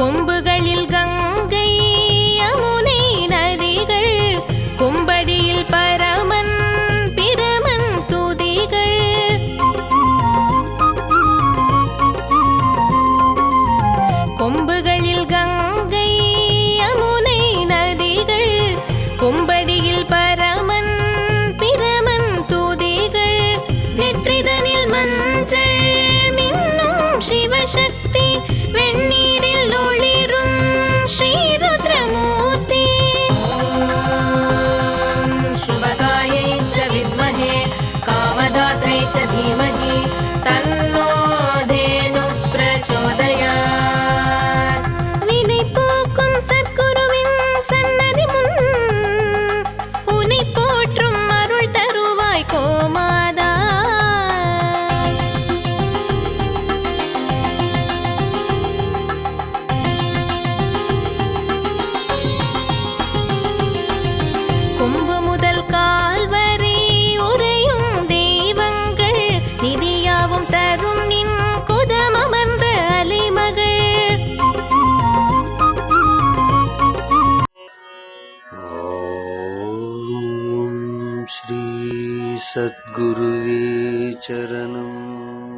கொம்புகளில் Ganga श्रीसद्गुरुवे चरणम्